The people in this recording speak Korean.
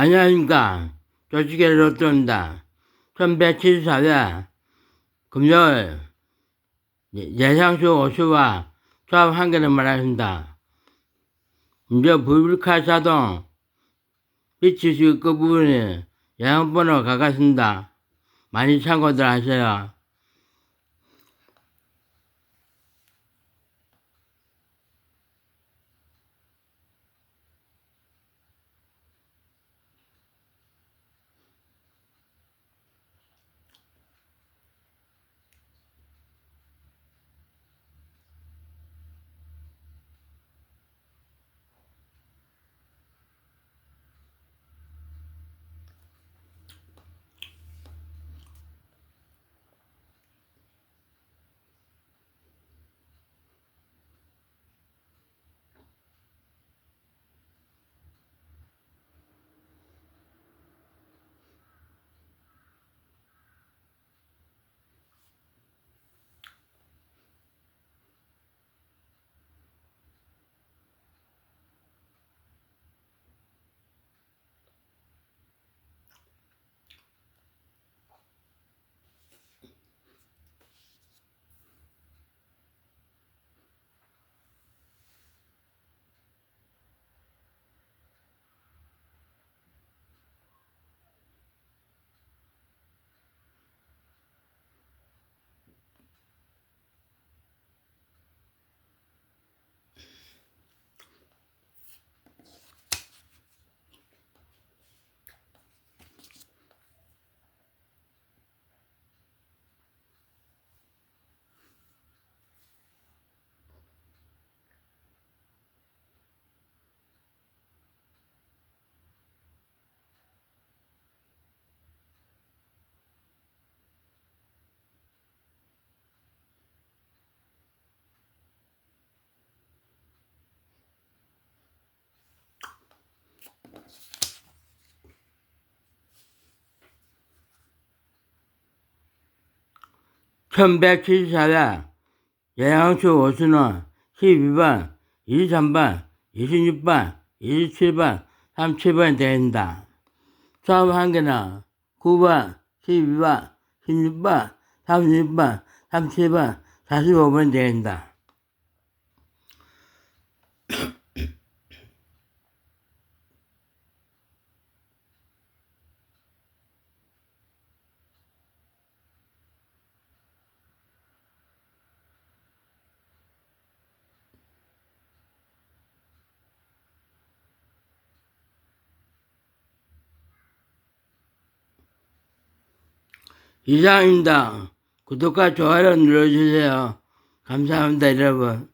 안녕하십니까. 조직의 로또입니다. 1174회 금요일 예- 예상수 오수와 조합 한 개를 말하신다. 이제 불bil카 자동 비치수 끝부분에 예상번호 가깝습니다. 많이 참고들 하세요. 천백칠십사회 예양수 오수는 12번, 23번, 26번, 27번, 37번 되어있다. 수업 한 개는 9번, 12번, 16번, 36번, 37번, 45번 되어있다. 이상입니다. 구독과 좋아요 눌러주세요. 감사합니다, 여러분.